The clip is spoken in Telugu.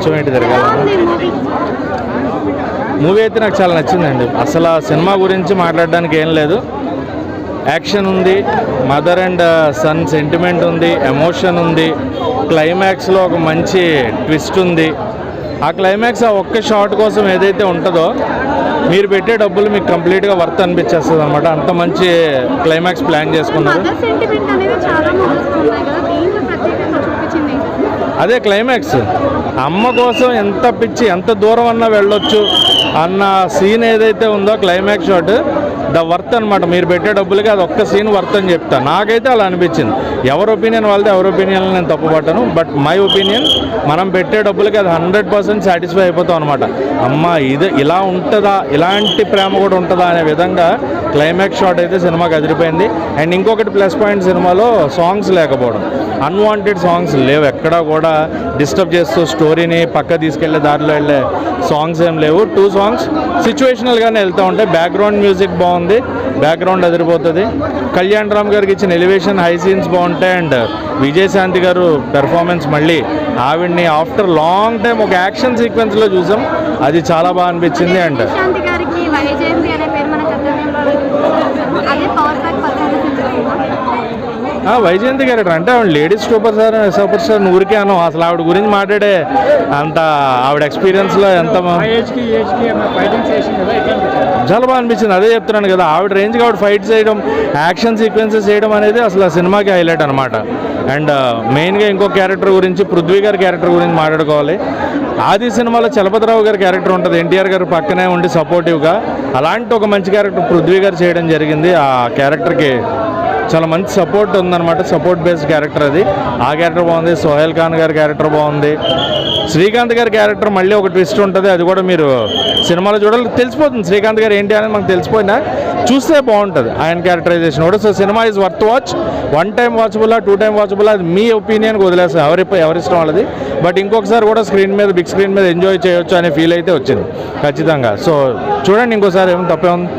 నిల్చో ఏంటి మూవీ అయితే నాకు చాలా నచ్చిందండి. అసలు ఆ సినిమా గురించి మాట్లాడడానికి ఏం లేదు. యాక్షన్ ఉంది మదర్ అండ్ సన్ సెంటిమెంట్ ఉంది ఎమోషన్ ఉంది క్లైమాక్స్లో ఒక మంచి ట్విస్ట్ ఉంది. ఆ క్లైమాక్స్ ఆ ఒక్క షాట్ కోసం ఏదైతే ఉంటుందో మీరు పెట్టే డబ్బులు మీకు కంప్లీట్గా వర్త్ అనిపించేస్తుంది అనమాట అంత మంచి క్లైమాక్స్ ప్లాన్ చేసుకున్నారు మదర్ సెంటిమెంట్ అనేది చాలా మూవీస్ ఉన్నాయి కదా దీంట్లో ప్రత్యేకంగా చూపించింది అదే క్లైమాక్స్ అమ్మ కోసం ఎంత పిచ్చి ఎంత దూరం అన్నా వెళ్ళొచ్చు అన్న సీన్ ఏదైతే ఉందో క్లైమాక్స్ షాట్ ద వర్త్ అనమాట మీరు పెట్టే డబ్బులకి అది ఒక్క సీన్ వర్త్ అని చెప్తా. నాకైతే అలా అనిపించింది. ఎవరి ఒపీనియన్ వాళ్ళది ఎవరి ఒపీనియన్ నేను తప్పుపట్టను. బట్ మై ఒపీనియన్ మనం పెట్టే డబ్బులకి అది హండ్రెడ్ పర్సెంట్ సాటిస్ఫై అయిపోతాం అనమాట అమ్మ ఇది ఇలా ఉంటుందా? ఇలాంటి ప్రేమ కూడా ఉంటుందా అనే విధంగా క్లైమాక్స్ షాట్ అయితే సినిమాకి అదిరిపోయింది అండ్ ఇంకొకటి ప్లస్ పాయింట్ సినిమాలో సాంగ్స్ లేకపోవడం. అన్వాంటెడ్ సాంగ్స్ లేవు. ఎక్కడా కూడా డిస్టర్బ్ చేస్తూ స్టోరీని పక్క తీసుకెళ్ళే దారిలో వెళ్ళే సాంగ్స్ ఏం లేవు. టూ సాంగ్స్ సిచ్యువేషనల్గానే వెళ్తూ ఉంటాయి బ్యాక్గ్రౌండ్ మ్యూజిక్ బాగుంది. బ్యాక్గ్రౌండ్ అదిరిపోతుంది. కళ్యాణ్ రామ్ గారికి ఇచ్చిన ఎలివేషన్ హై సీన్స్ బాగుంటాయి. అండ్ విజయశాంతి గారు పెర్ఫార్మెన్స్ మళ్ళీ ఆవిడ్ని ఆఫ్టర్ లాంగ్ టైం ఒక యాక్షన్ సీక్వెన్స్లో చూసాం. అది చాలా బాగా అనిపించింది. అండ్ శాంతి గారికి వైజయంతి అనే పేరు మన కర్తవ్యంలో అదే పవర్ బ్యాక్ పర్ఫార్మెన్స్ ఆ, వైజయంతి క్యారెక్టర్ అంటే ఆవిడ ladies super star super star ఊరికే అనం అసలు ఆవిడ గురించి మాట్లాడే అంత ఆవిడ ఎక్స్పీరియన్స్లో ఎంత చాలా బాగా అనిపించింది? అదే చెప్తున్నాను కదా ఆవిడ రేంజ్కి ఆవిడ ఫైట్ చేయడం యాక్షన్ సీక్వెన్సెస్ చేయడం అనేది అసలు ఆ సినిమాకి హైలైట్ అనమాట అండ్ మెయిన్గా ఇంకో క్యారెక్టర్ గురించి పృథ్వీ గారి క్యారెక్టర్ గురించి మాట్లాడుకోవాలి. ఆది సినిమాలో చలపతిరావు గారి క్యారెక్టర్ ఉంటుంది. ఎన్టీఆర్ గారు పక్కనే ఉండి సపోర్టివ్గా అలాంటి ఒక మంచి క్యారెక్టర్ పృథ్వీ గారు చేయడం జరిగింది. ఆ క్యారెక్టర్కి చాలా మంచి సపోర్ట్ ఉందన్నమాట. సపోర్ట్ బేస్డ్ క్యారెక్టర్ అది. ఆ క్యారెక్టర్ బాగుంది. సోహెల్ ఖాన్ గారి క్యారెక్టర్ బాగుంది. శ్రీకాంత్ గారి క్యారెక్టర్ మళ్ళీ ఒక ట్విస్ట్ ఉంటుంది. అది కూడా మీరు సినిమాలో చూడాలి. తెలిసిపోతుంది శ్రీకాంత్ గారు ఏంటి అని మనకు తెలిసిపోయినా చూస్తే బాగుంటుంది ఆయన క్యారెక్టరైజేషన్ కూడా so cinema is worth watch one time watchable two time watchable అది మీ ఒపీనియన్కి వదిలేస్తాం. ఎవరి ఎవరిష్టం వాళ్ళది. బట్ ఇంకొకసారి కూడా స్క్రీన్ మీద బిగ్ స్క్రీన్ మీద ఎంజాయ్ చేయొచ్చు అనే ఫీల్ అయితే వచ్చింది. ఖచ్చితంగా. సో చూడండి ఇంకోసారి ఏమి తప్పే ఉంది.